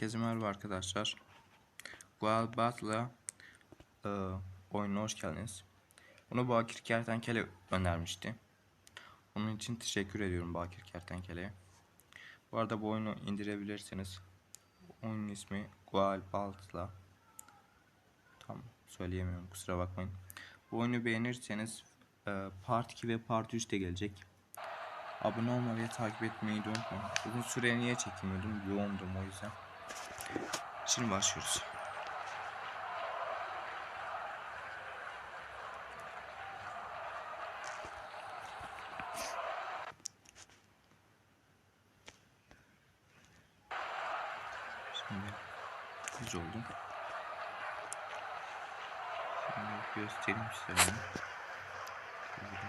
Herkese merhaba arkadaşlar. Battle'a e, oyununa hoş geldiniz. Bunu Bakir Kertenkele önermişti. Onun için teşekkür ediyorum Bakir Kertenkele'ye. Bu arada bu oyunu indirebilirsiniz. Oyunun ismi Battle'a. Tam söyleyemiyorum kusura bakmayın. Bu oyunu beğenirseniz e, Part 2 ve Part 3 de gelecek. Abone olmayı ve takip etmeyi de unutmayın. Uzun süre niye çekmiyordum? Yoğundum o yüzden. Şimdi başlıyoruz. Şimdi düz oldum. Şimdi göstereyim size. bunu. Şöyle.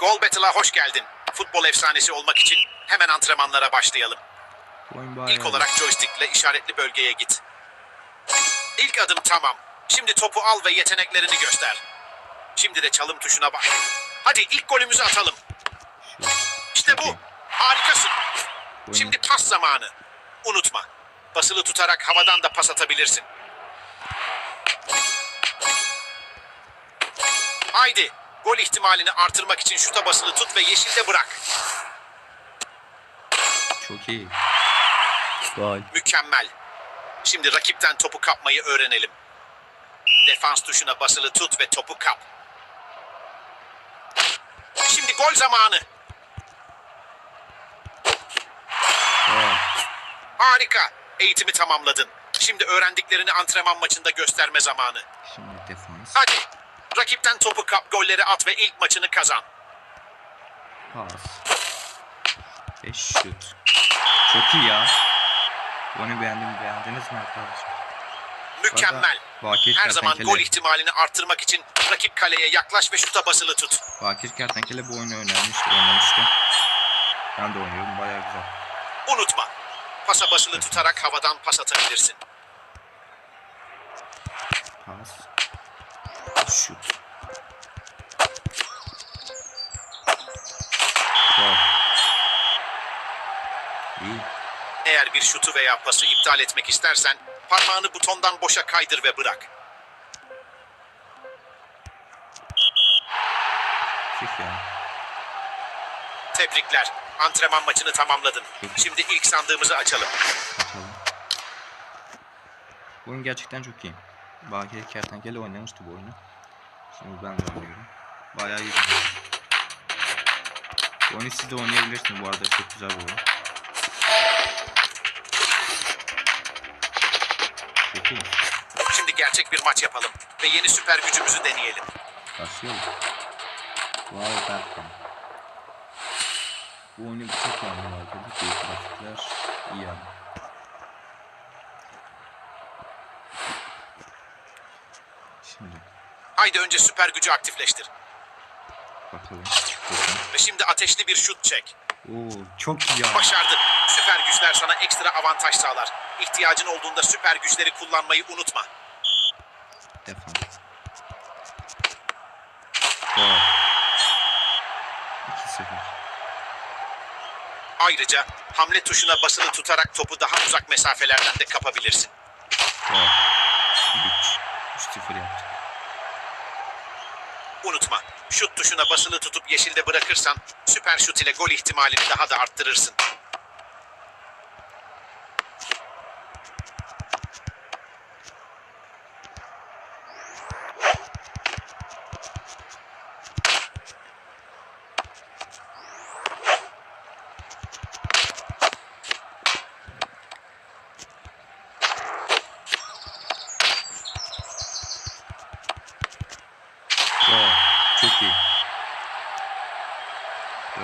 Gol Battle'a hoş geldin. Futbol efsanesi olmak için hemen antrenmanlara başlayalım. İlk olarak joystickle işaretli bölgeye git. İlk adım tamam. Şimdi topu al ve yeteneklerini göster. Şimdi de çalım tuşuna bak. Hadi ilk golümüzü atalım. İşte bu. Harikasın. Şimdi pas zamanı. Unutma. Basılı tutarak havadan da pas atabilirsin. Haydi. Gol ihtimalini artırmak için şuta basılı tut ve yeşilde bırak. çok iyi. Gol. Mükemmel. Şimdi rakipten topu kapmayı öğrenelim. Defans tuşuna basılı tut ve topu kap. Şimdi gol zamanı. Gol. Harika. Eğitimi tamamladın. Şimdi öğrendiklerini antrenman maçında gösterme zamanı. Şimdi defans. Hadi. Rakipten topu kap, golleri at ve ilk maçını kazan. Pas. Ve şut. Çok iyi ya. Bunu beğendim. Beğendiniz mi arkadaşlar? Mükemmel. Bakir Her zaman gol ihtimalini arttırmak için rakip kaleye yaklaş ve şuta basılı tut. Bakir Kertenkele bu oyunu önermişti, oynamıştı. Ben de oynuyorum, bayağı güzel. Unutma. Pasa basılı tutarak havadan pas atabilirsin. Pas. Eğer bir şutu veya pası iptal etmek istersen parmağını butondan boşa kaydır ve bırak. Tebrikler. Antrenman maçını tamamladın. Şimdi ilk sandığımızı açalım. Açalım. Oyun gerçekten çok iyi. Bakir Kertenkele oynamıştı bu oyunu. Şimdi ben de oynuyorum. Bayağı iyi. Bu oyunu siz de oynayabilirsiniz bu arada çok güzel bir oyun. Şimdi gerçek bir maç yapalım ve yeni süper gücümüzü deneyelim. Başlayalım. Wow Batman. Bu oyunu çok beğendim arkadaşlar. İyi grafikler, iyi yani. Şimdi Haydi önce süper gücü aktifleştir. Bakalım. Ve şimdi ateşli bir şut çek. Oo çok iyi ya. Başardın. Süper güçler sana ekstra avantaj sağlar. İhtiyacın olduğunda süper güçleri kullanmayı unutma. Defans. Gol. 2-0. Ayrıca hamle tuşuna basılı tutarak topu daha uzak mesafelerden de kapabilirsin. 3. 3-0 yaptık. Unutma, şut tuşuna basılı tutup yeşilde bırakırsan süper şut ile gol ihtimalini daha da arttırırsın. Gol. Çok iyi. 4-0.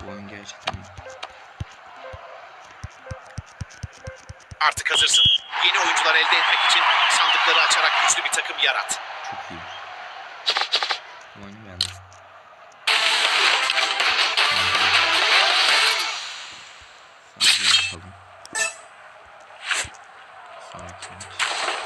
Bu oyun gerçekten. Artık hazırsın. Yeni oyuncular elde etmek için sandıkları açarak güçlü bir takım yarat. Çok iyi. Bu oyunu beğendim. Sandığı yapalım. iTunes.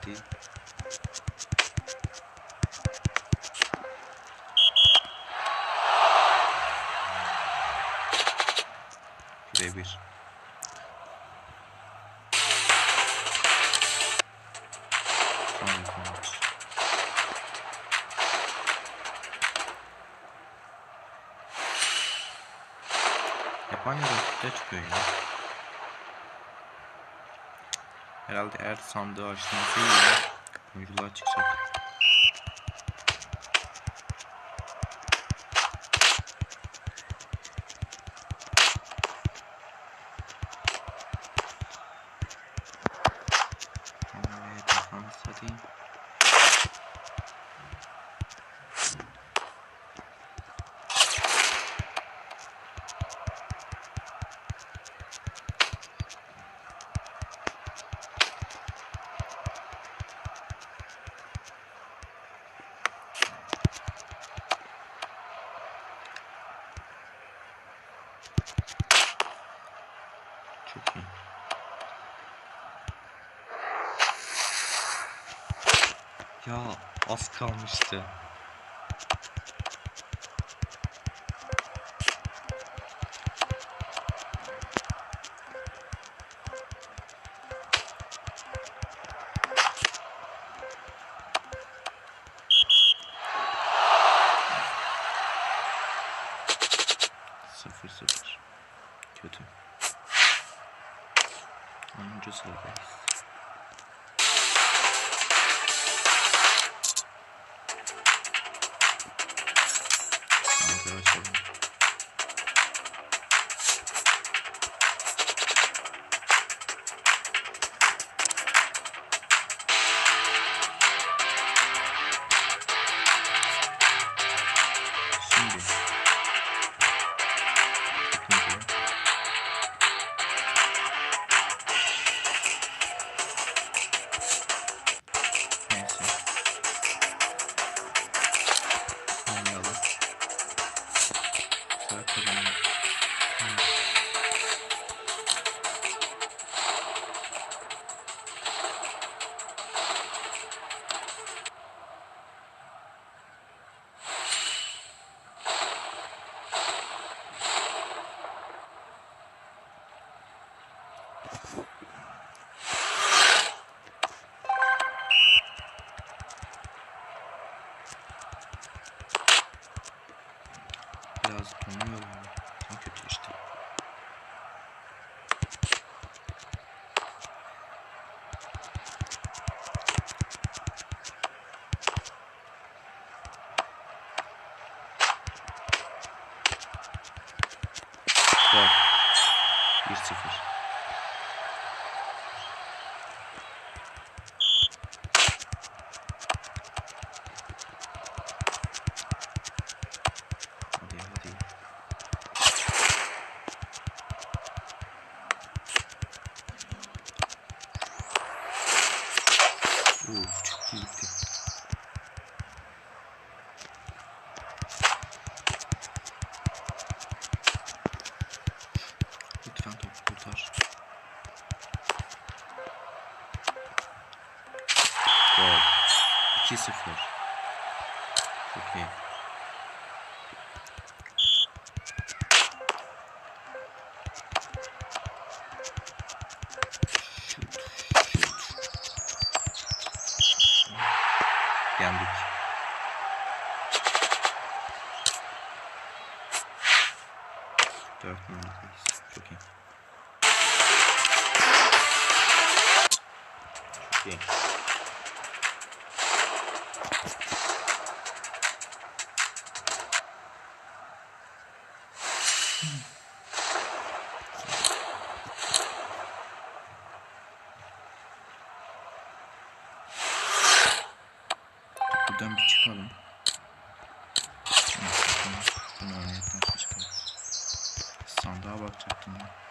Hak etti. Birebir. Sonraki maç. Japonya'da üstte çıkıyor ya. Herhalde eğer sandığı yine oyuncular çıkacak. Ya az kalmıştı. Sıfır sıfır. Kötü. 10. sıradayız. Sandığı Biraz donuyor gitti. Lütfen topu kurtar. Gol. 2-0. Yendik. Dört numaradayız. Çok iyi. Çok iyi. Buradan bir çıkalım. Bunu çıkarız. Sandığa bakacaktım ben.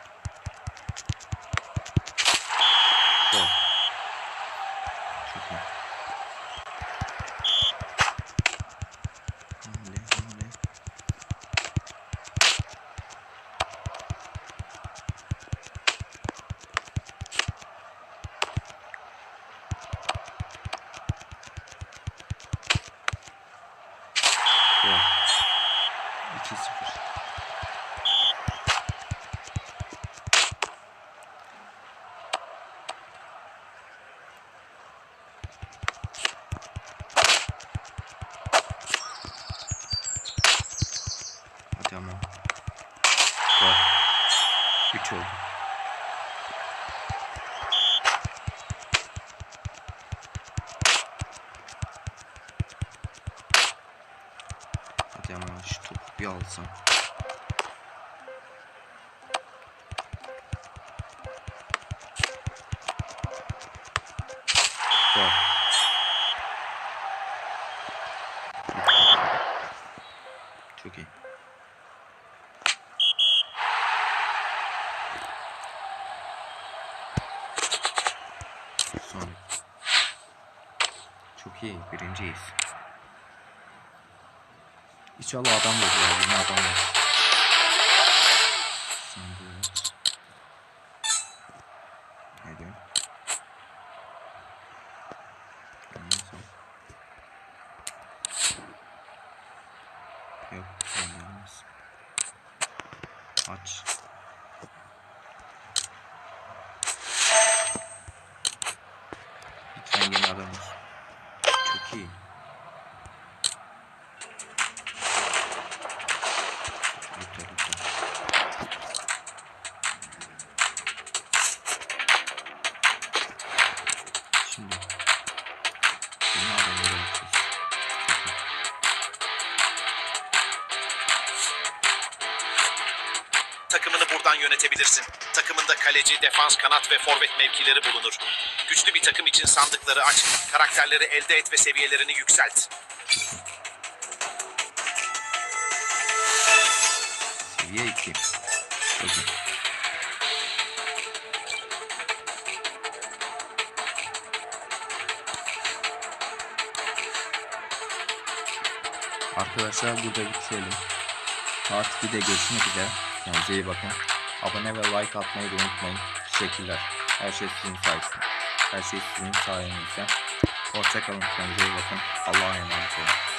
Ama. Gol. 3 oldu. Hadi ama şu topu bir alsam. Çok iyi. Çok iyi. Birinciyiz. İnşallah adam ya. Yine adam sonra. Yok. Aç. Buradan yönetebilirsin. Takımında kaleci, defans, kanat ve forvet mevkileri bulunur. Güçlü bir takım için sandıkları aç, karakterleri elde et ve seviyelerini yükselt. Seviye 2. Çok iyi. Arkadaşlar burada bitirelim. Part 2'de görüşmek üzere. Kendinize iyi bakın. Abone ve like atmayı unutmayın. Teşekkürler. Her şey sizin sayesinde. Her şey sizin sayenizde. Hoşçakalın. Kendinize iyi bakın. Allah'a emanet olun.